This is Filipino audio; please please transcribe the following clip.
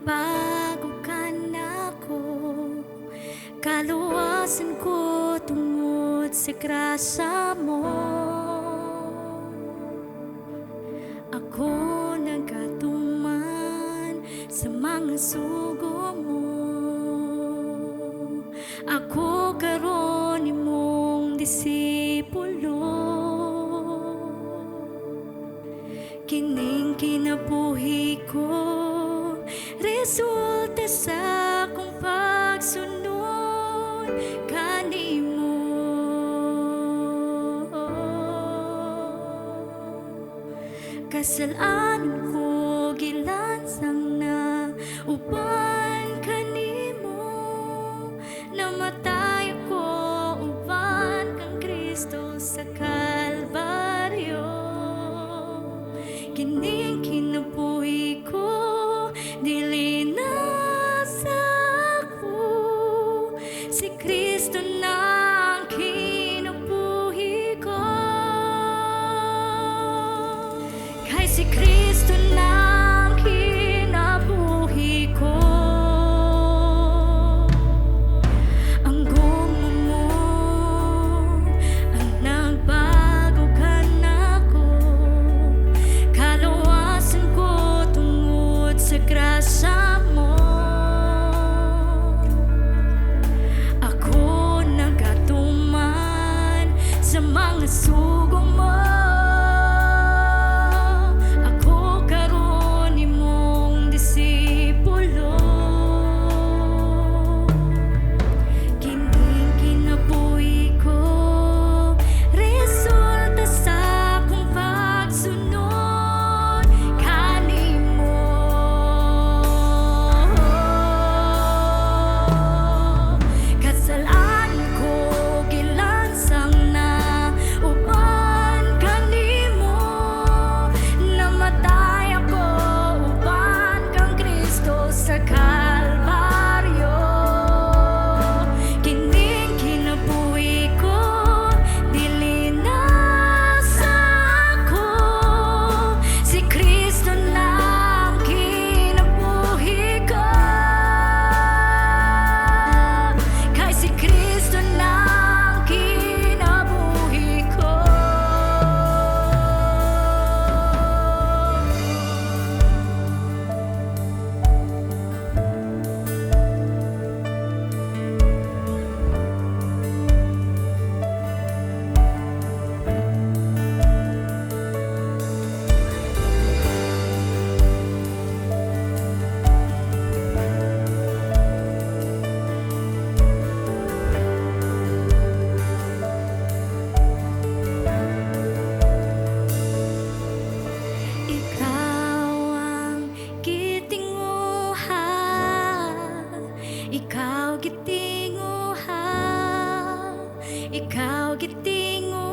pagpagukan ako. Ko sa grasa mo. Ako nagatuman sa mga sugo mo. Ako karon imong disipulo. Kining kinabuhi ko Resulta sa akong pagsunod Kanimo Kasalanan ko gilansang na Uban kanimo Namatay ko uban kang Kristo sa Kalbaryo. Kining kinabuhi ko kinabuhi ko Kay si Kristo ikaw gitingon.